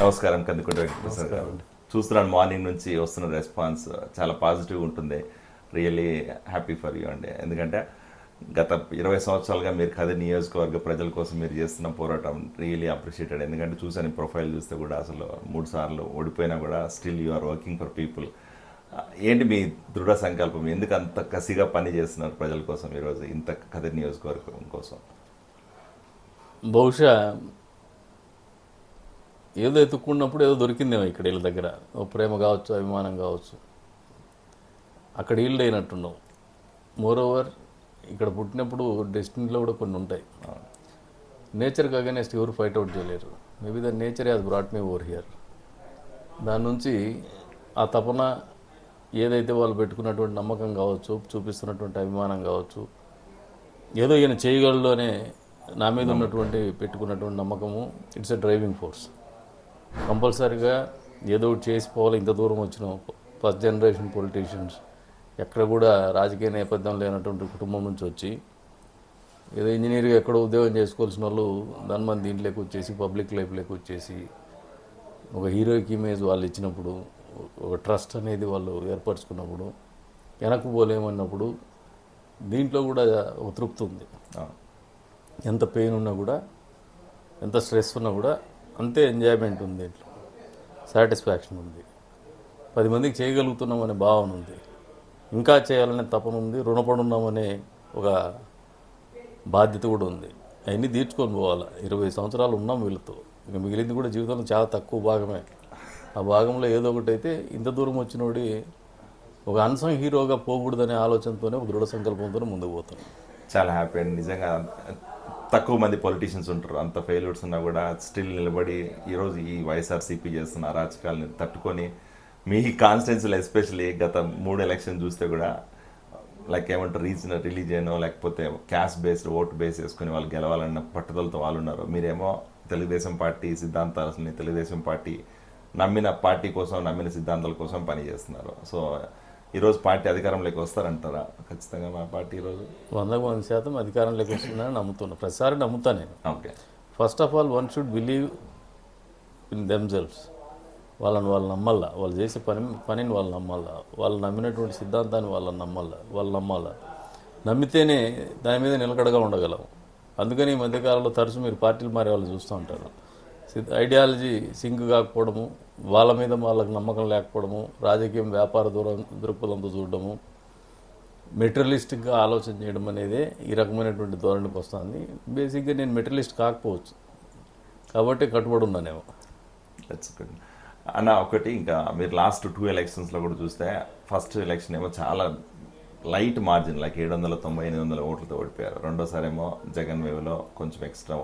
నమస్కారం కందుకుంట వెంకటప్రసాద్ గారు. చూస్తున్నాను మార్నింగ్ నుంచి వస్తున్న రెస్పాన్స్ చాలా పాజిటివ్ ఉంటుంది. రియల్లీ హ్యాపీ ఫర్ యూ అండి. ఎందుకంటే గత ఇరవై సంవత్సరాలుగా మీరు కది నియోజకవర్గ ప్రజల కోసం మీరు చేస్తున్న పోరాటం రియలీ అప్రిషియేటెడ్ ఎందుకంటే చూసాను ప్రొఫైల్ చూస్తే కూడా అసలు మూడు సార్లు ఓడిపోయినా కూడా still you are working for people ఏంటి మీ దృఢ సంకల్పం? ఎందుకు అంత కసిగా పని చేస్తున్నారు ప్రజల కోసం ఈరోజు ఇంత కది నియోజకవర్గం కోసం? బహుశా ఏదో ఎత్తుక్కున్నప్పుడు ఏదో దొరికిందేమో ఇక్కడ వీళ్ళ దగ్గర. ఓ ప్రేమ కావచ్చు అభిమానం కావచ్చు. అక్కడ ఈల్డ్ అయినట్టున్నావు మోర్ ఓవర్ ఇక్కడ పుట్టినప్పుడు డెస్టినీలో కూడా కొన్ని ఉంటాయి. నేచర్కి అగేనెస్ట్ ఎవరు ఫైట్ అవుట్ చేయలేరు. Maybe the nature has brought me over here దాని నుంచి ఆ తపన ఏదైతే వాళ్ళు పెట్టుకున్నటువంటి నమ్మకం కావచ్చు చూపిస్తున్నటువంటి అభిమానం కావచ్చు ఏదో ఈయన చేయగలలోనే అనే నా మీద ఉన్నటువంటి పెట్టుకున్నటువంటి నమ్మకము ఇట్స్ ఎ డ్రైవింగ్ ఫోర్స్ కంపల్సరీగా ఏదో ఒకటి చేసిపోవాలి ఇంత దూరం వచ్చిన ఫస్ట్ జనరేషన్ పొలిటీషియన్స్ ఎక్కడ కూడా రాజకీయ నేపథ్యం లేనటువంటి కుటుంబం నుంచి వచ్చి ఏదో ఇంజనీర్గా ఎక్కడో ఉద్యోగం చేసుకోవాల్సిన వాళ్ళు దాని మంది దీంట్లోకి వచ్చేసి పబ్లిక్ లైఫ్లోకి వచ్చేసి ఒక హీరోయిక్ ఇమేజ్ వాళ్ళు ఇచ్చినప్పుడు ఒక ట్రస్ట్ అనేది వాళ్ళు ఏర్పరచుకున్నప్పుడు వెనక్కు పోలేమన్నప్పుడు దీంట్లో కూడా ఒక తృప్తి ఉంది. ఎంత పెయిన్ ఉన్నా కూడా ఎంత స్ట్రెస్ ఉన్నా కూడా అంతే ఎంజాయ్మెంట్ ఉంది దీంట్లో. సాటిస్ఫాక్షన్ ఉంది. పది మందికి చేయగలుగుతున్నామనే భావన ఉంది. ఇంకా చేయాలనే తపన ఉంది రుణపడున్నామనే ఒక బాధ్యత కూడా ఉంది. అవన్నీ తీర్చుకొని పోవాలి. ఇరవై సంవత్సరాలు ఉన్నాం వీళ్ళతో. ఇంకా మిగిలింది కూడా జీవితంలో చాలా తక్కువ భాగమే. ఆ భాగంలో ఏదో ఒకటి అయితే ఇంత దూరం వచ్చినోడి ఒక అన్సంగ్ హీరోగా పోకూడదనే ఆలోచనతోనే ఒక దృఢ సంకల్పంతోనే ముందుకు పోతున్నాం చాలా హ్యాపీ అండి. నిజంగా తక్కువ మంది పొలిటీషియన్స్ ఉంటారు. అంత ఫెయిల్యూర్స్ ఉన్నా కూడా స్టిల్ నిలబడి ఈరోజు ఈ వైఎస్ఆర్సీపీ చేస్తున్న అరాచకాలని తట్టుకొని మీ కాన్స్టిట్యున్సీలో ఎస్పెషల్లీ గత మూడు ఎలక్షన్ చూస్తే కూడా లైక్ ఏమంటారు రీజన్ రిలీజియన్ లేకపోతే క్యాస్ట్ బేస్డ్ ఓట్ బేస్ చేసుకుని వాళ్ళు గెలవాలన్న పట్టుదలతో వాళ్ళు ఉన్నారు. మీరేమో తెలుగుదేశం పార్టీ సిద్ధాంతాలని తెలుగుదేశం పార్టీ నమ్మిన పార్టీ కోసం నమ్మిన సిద్ధాంతాల కోసం పనిచేస్తున్నారు. సో ఈరోజు పార్టీ అధికారంలోకి వస్తారంటారా? ఖచ్చితంగా మా పార్టీ ఈరోజు వందకు వంద శాతం అధికారంలోకి వస్తుందని నమ్ముతున్నా. ప్రతిసారి నమ్ముతా నేను. Okay. First of all one should believe in themselves వాళ్ళని వాళ్ళు నమ్మల్లా. వాళ్ళు చేసే పని పనిని వాళ్ళు నమ్మాలా వాళ్ళు నమ్మినటువంటి సిద్ధాంతాన్ని వాళ్ళని నమ్మాలా వాళ్ళు నమ్మాలా? నమ్మితేనే దాని మీద నిలకడగా ఉండగలం. అందుకని ఈ మధ్యకాలంలో తరచు మీరు పార్టీలు మారే వాళ్ళు చూస్తూ ఉంటారు. ఐడియాలజీ సింక్ కాకపోవడము వాళ్ళ మీద వాళ్ళకి నమ్మకం లేకపోవడము రాజకీయం వ్యాపార దూరం దృక్పథంతో చూడడము మెటీరియలిస్టిక్గా ఆలోచన చేయడం అనేది ఈ రకమైనటువంటి ధోరణికి వస్తుంది. బేసిక్గా నేను మెటీరియలిస్ట్ కాకపోవచ్చు. కాబట్టి కట్టుబడి ఉన్నానేమో. అన్న ఒకటి ఇంకా మీరు లాస్ట్ టూ ఎలక్షన్స్లో కూడా చూస్తే ఫస్ట్ ఎలక్షన్ ఏమో చాలా లైట్ మార్జిన్ లైక్ ఏడు వందల తొంభై ఎనిమిది వందల ఓట్లతో ఓడిపోయారు. రెండోసారి ఏమో జగన్ వేవ్లో కొంచెం ఎక్స్ట్రా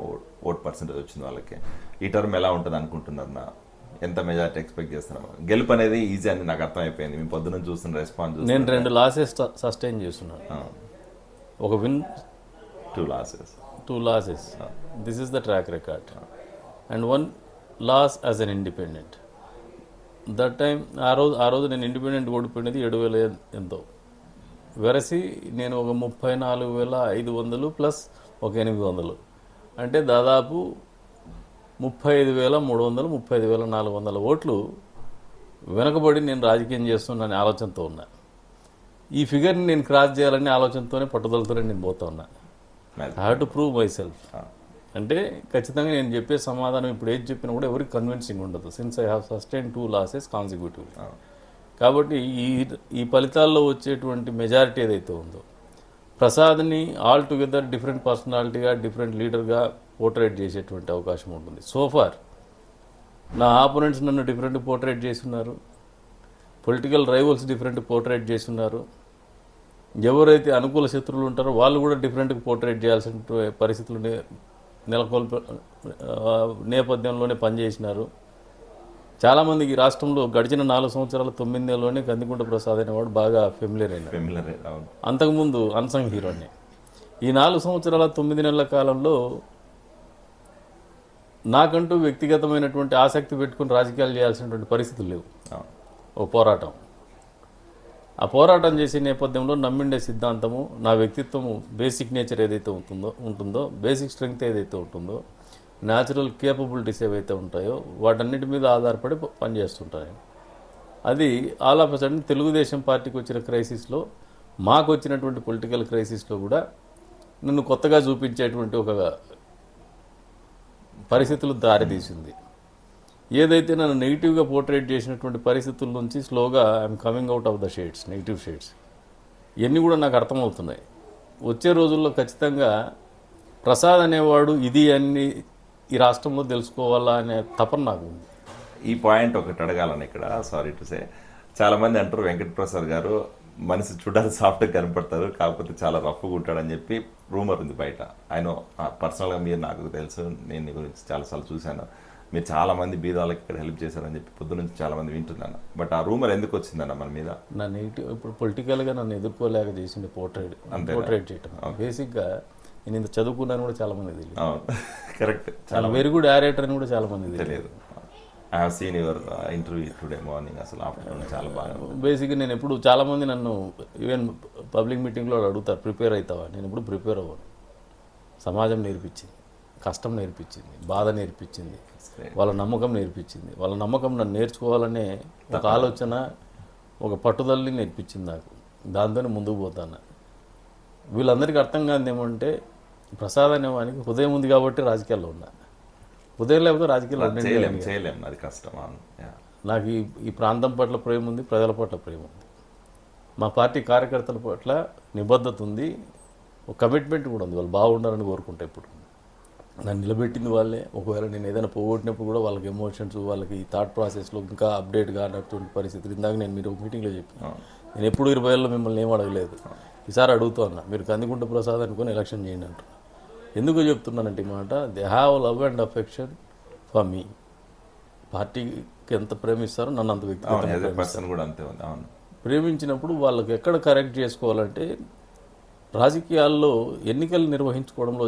ఓట్ పర్సెంటేజ్ వచ్చింది వాళ్ళకి. ఈ టర్మ్ ఎలా ఉంటుంది అనుకుంటున్నారు నా ఎంత మెజారిటీ ఎక్స్పెక్ట్ చేస్తున్నారు? గెలుపు అనేది ఈజీ అని నాకు అర్థమైపోయింది. మీ పొద్దున చూస్తున్న రెస్పాన్స్ నేను రెండు లాసెస్ సస్టైన్ చేస్తున్నాను. ఒక win two losses two losses this is the track record and one loss as an independent that time ఆ రోజు ఆ రోజు నేను ఇండిపెండెంట్ ఓడిపోయినది ఏడు వేల ఎంతో. వెరసి నేను ఒక ముప్పై నాలుగు వేల ఐదు వందలు ప్లస్ ఒక ఎనిమిది వందలు. అంటే దాదాపు ముప్పై ఐదు వేల మూడు వందలు ముప్పై ఐదు వేల నాలుగు వందల ఓట్లు వెనకబడి నేను రాజకీయం చేస్తున్నాను ఆలోచనతో ఉన్నా. ఈ ఫిగర్ని నేను క్రాస్ చేయాలనే ఆలోచనతోనే పట్టుదలతోనే నేను పోతా ఉన్నా. I have to prove myself అంటే ఖచ్చితంగా నేను చెప్పే సమాధానం ఇప్పుడు ఏది చెప్పినా కూడా ఎవరికి కన్విన్సింగ్ ఉండదు. Since I have sustain two losses consecutive కాబట్టి ఈ ఈ ఫలితాల్లో వచ్చేటువంటి మెజారిటీ ఏదైతే ఉందో ప్రసాద్ని ఆల్ టుగెదర్ డిఫరెంట్ పర్సనాలిటీగా డిఫరెంట్ లీడర్గా పోర్ట్రేట్ చేసేటువంటి అవకాశం ఉంటుంది. సోఫార్ నా ఆపోనెంట్స్ నన్ను డిఫరెంట్ పోర్ట్రేట్ చేస్తున్నారు. పొలిటికల్ రైవల్స్ డిఫరెంట్ పోర్ట్రేట్ చేస్తున్నారు. ఎవరైతే అనుకూల శత్రువులు ఉంటారో వాళ్ళు కూడా డిఫరెంట్గా పోర్ట్రేట్ చేయాల్సిన పరిస్థితులు నెలకొల్ప నేపథ్యంలోనే పనిచేసినారు. చాలామందికి ఈ రాష్ట్రంలో గడిచిన నాలుగు సంవత్సరాల తొమ్మిది నెలలోనే కందికుంట ప్రసాద్ అనేవాడు బాగా ఫెమిలియర్ అయినాడు. అవును. అంతకుముందు అన్సంగ్ హీరోని ఈ నాలుగు సంవత్సరాల తొమ్మిది నెలల కాలంలో నాకంటూ వ్యక్తిగతమైనటువంటి ఆసక్తి పెట్టుకుని రాజకీయాలు చేయాల్సినటువంటి పరిస్థితులు లేవు. ఓ పోరాటం. ఆ పోరాటం చేసే నేపథ్యంలో నమ్మిండే సిద్ధాంతము నా వ్యక్తిత్వము బేసిక్ నేచర్ ఏదైతే ఉంటుందో ఉంటుందో బేసిక్ స్ట్రెంగ్త్ ఏదైతే ఉంటుందో న్యాచురల్ కేపబిలిటీస్ ఏవైతే ఉంటాయో వాటన్నిటి మీద ఆధారపడి ప- పనిచేస్తుంటాను అది ఆల్ ఆఫ్ సడన్ తెలుగుదేశం పార్టీకి వచ్చిన క్రైసిస్లో మాకు వచ్చినటువంటి పొలిటికల్ క్రైసిస్లో కూడా నన్ను కొత్తగా చూపించేటువంటి ఒక పరిస్థితులు దారితీసింది. ఏదైతే నన్ను నెగిటివ్గా పోర్ట్రేట్ చేసినటువంటి పరిస్థితుల నుంచి స్లోగా I'm coming out of the shades negative shades ఇవన్నీ కూడా నాకు అర్థమవుతున్నాయి. వచ్చే రోజుల్లో ఖచ్చితంగా ప్రసాద్ అనేవాడు ఇది అన్ని ఈ రాష్ట్రంలో తెలుసుకోవాలా అనే తపన నాకు ఉంది. ఈ పాయింట్ ఒకటి అడగాలని ఇక్కడ సారీ టు సే. చాలా మంది అంటారు వెంకట ప్రసాద్ గారు మనిషి చూడడానికి సాఫ్ట్గా కనపడతారు కాకపోతే చాలా రఫ్గా ఉంటాడని చెప్పి రూమర్ ఉంది బయట. ఆయన పర్సనల్గా మీరు నాకు తెలుసు నేను గురించి చాలాసార్లు చూశాను. మీరు చాలా మంది బీదాలకు ఇక్కడ హెల్ప్ చేశారని చెప్పి పొద్దు నుంచి చాలా మంది వింటున్నాను. బట్ ఆ రూమర్ ఎందుకు వచ్చిందన్న మన మీద? నా నెగిటివ్ ఇప్పుడు పొలిటికల్గా నన్ను ఎదుర్కోలేక చేసింది పోర్ట్రేట్ పోర్ట్రేట్ చేయటం. బేసిక్గా నేను ఇంత చదువుకున్నాను కూడా చాలా మంది తెలియదు. కరెక్ట్ చాలా వెరీ గుడ్ యారేటర్ అని కూడా చాలా మంది తెలియదు. I have seen your interview today morning అసలు ఆఫ్టర్నూన్ చాలా బాగా బేసిక్గా నేను ఎప్పుడు చాలా మంది నన్ను ఈవెన్ పబ్లిక్ మీటింగ్లో అడుగుతారు ప్రిపేర్ అవుతావా? నేను ఎప్పుడు ప్రిపేర్ అవ్వను. సమాజం నేర్పించింది కష్టం నేర్పించింది బాధ నేర్పించింది వాళ్ళ నమ్మకం నేర్పించింది. వాళ్ళ నమ్మకం నన్ను నేర్చుకోవాలనే ఒక ఆలోచన ఒక పట్టుదలని నేర్పించింది నాకు. దాంతోనే ముందుకు పోతాను. వీళ్ళందరికీ అర్థం కాదు ఏమంటే ప్రసాద్ అనే వానికి హృదయం ఉంది కాబట్టి రాజకీయాల్లో ఉన్నా. హృదయం లేకపోతే రాజకీయాల్లో ఉండండి చేయలేం చేయలేం. అది కష్టం. నాకు ఈ ఈ ప్రాంతం పట్ల ప్రేమ ఉంది ప్రజల పట్ల ప్రేమ ఉంది. మా పార్టీ కార్యకర్తల పట్ల నిబద్ధత ఉంది ఒక కమిట్మెంట్ కూడా ఉంది. వాళ్ళు బాగుండాలని కోరుకుంటా ఇప్పుడు నన్ను నిలబెట్టింది వాళ్ళే. ఒకవేళ నేను ఏదైనా పోగొట్టినప్పుడు కూడా వాళ్ళకి ఎమోషన్స్ వాళ్ళకి ఈ థాట్ ప్రాసెస్లో ఇంకా అప్డేట్ కానటువంటి పరిస్థితులు ఇందాక నేను మీరు మీటింగ్లో చెప్పాను. నేను ఎప్పుడు ఇరవై ఏళ్ళలో మిమ్మల్ని ఏం అడగలేదు. ఈసారి అడుగుతూ ఉన్నా మీరు కందికుంట ప్రసాద్ అనుకుని ఎలక్షన్ చేయండి అంటున్నా. ఎందుకు చెప్తున్నానంటే మాట they have love and affection for మీ పార్టీకి ఎంత ప్రేమిస్తారో నన్ను అంత వ్యక్తి అవును యాజ్ ఎ పర్సన్ కూడా అంతే ఉంది అవును. ప్రేమించినప్పుడు వాళ్ళకి ఎక్కడ కరెక్ట్ చేసుకోవాలంటే రాజకీయాల్లో ఎన్నికలు నిర్వహించుకోవడంలో